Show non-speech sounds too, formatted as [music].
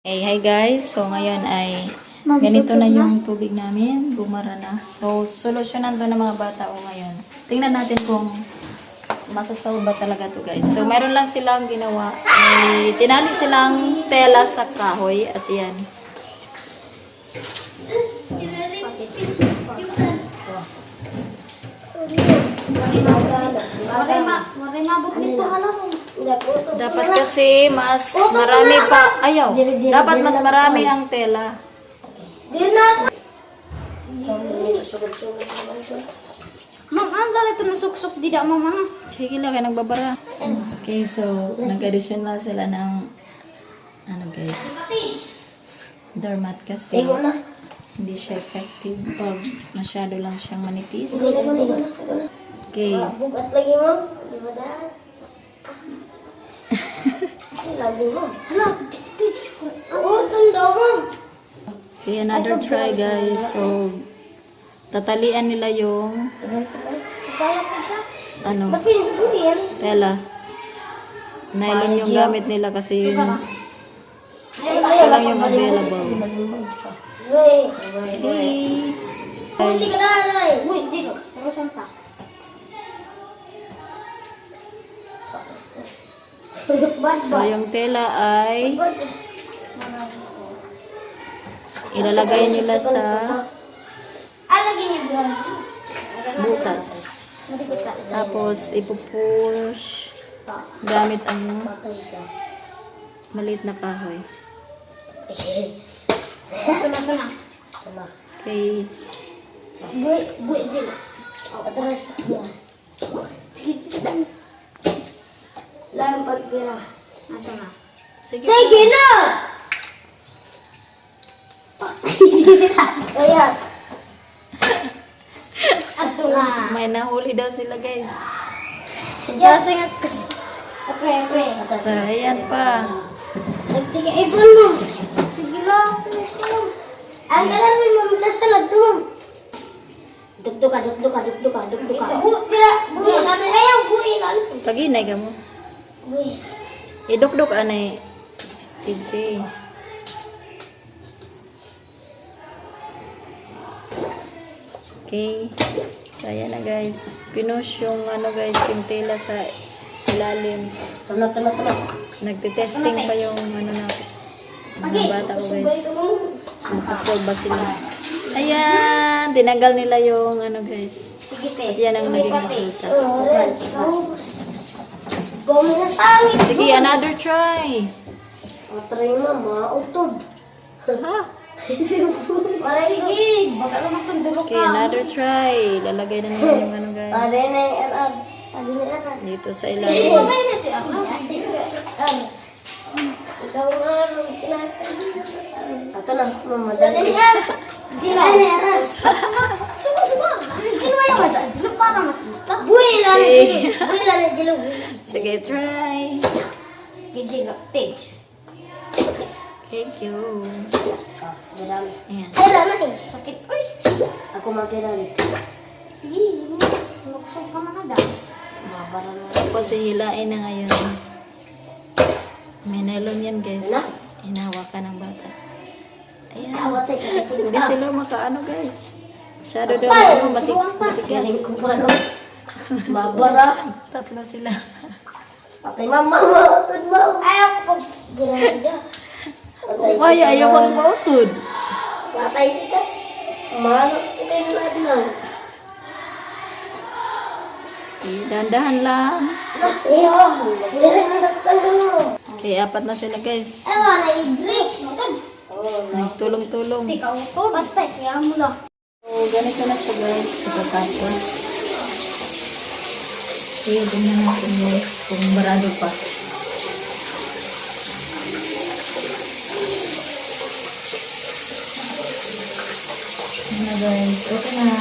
Hey, hi guys. So ngayon ay ganito na yung tubig namin. Bumara na. So solusyonan to ng mga bata o ngayon. Tingnan natin kung masasolve ba talaga to guys. So meron lang silang ginawa. Ay, tinali silang tela sa kahoy at yan. Marimabot dito halang. Dapat kasi mas marami pa. Ayaw. Dapat mas marami ang tela. Ma'am, ang dali ito nasuksok di da ma'am ano? Sige lang, kaya nagbabara. Okay, so nag-addition na sila ng ano guys, doormat kasi hindi siya effective pag masyado lang siyang manipis. Okay, Bugat lagi ma'am. Di ba okay, another try guys. So, tatalian nila yung ano, pinagbuhin? tela. Nylon yung gamit nila kasi yun, Ay, lang yung available. Wait. Okay. Pusi ka na, Ray. So, yung tela ay ilalagay nila sa Ah, butas. Tapos, ipupush gamit ang maliit na kahoy. Okay. Buhay, buhay sila. Atras. Sige, sige. Lang pagpira. Asa na? Sige. Sige na! Kaya. Ato na. May nahuli daw sila, guys. Kasi nga kasi. Pre, pre. So, ayan pa. Nagtiga ibon mo. Sige lang. Ang kalan mo mo mitas na nagto. Dugduka, dugduka, dugduka, dugduka. Bu, buhi lan. Ayaw, buhi lan. Paginay ka mo. Idukduk anay. TJ. Okay. So, ayan na guys. Pinush yung ano guys, yung tela sa ilalim. Tuna, tuna, tuna. Nagte-testing pa yung ano na mga bata ko guys. Makasolve ba sila? Ayan! Tinanggal nila yung ano guys. At yan ang naging resulta. Bawang na sangit. Sige, another try. Matry na, mautod. Ha? [laughs] Sige, baka naman itong dulo Okay, another try. Lalagay na naman yung ano guys. Pare na yung. Pare na arar. Dito sa Sige, ilalim. babay na ito. Sige, ano? Ikaw nga nung tinatay. Ito na, mamadali. Na arar. Suba, suba. Ginawa yung mata. Dila para makita. Buhay lang na dilo. Buhay lang na dilo. Sige, try. Sige, dilo. Tage. Thank you. Ah, marami. Ayan. Ay, wala na eh. Sakit. Uy. Ako magkirali. Sige, luksong ka man na Mabara na. Tapos hihilain na ngayon. May nylon yan guys. Wala. Hinahawakan ng bata. Ayan. Awatay kasi Hindi sila makaano guys. Masyado daw ano, matik Siling matigas. ko pa no. Mabara. Tatlo sila. Patay mama mo. Tutod mo. Ayaw ko pag ginagda. Patay Kaya ayaw pang mautod. Patay kita. Malas kita yung ladlang. Okay, dandahan lang. Iyo. Dili na nagtanggal mo. Okay, apat na sila guys. Ay, wala i-breaks. Nagtulong-tulong. Ikaw to. Patay, kaya mo lang. So, ganito na siya guys. Pagkatapos. Okay, tingnan natin guys kung barado pa. Na guys. Okay na.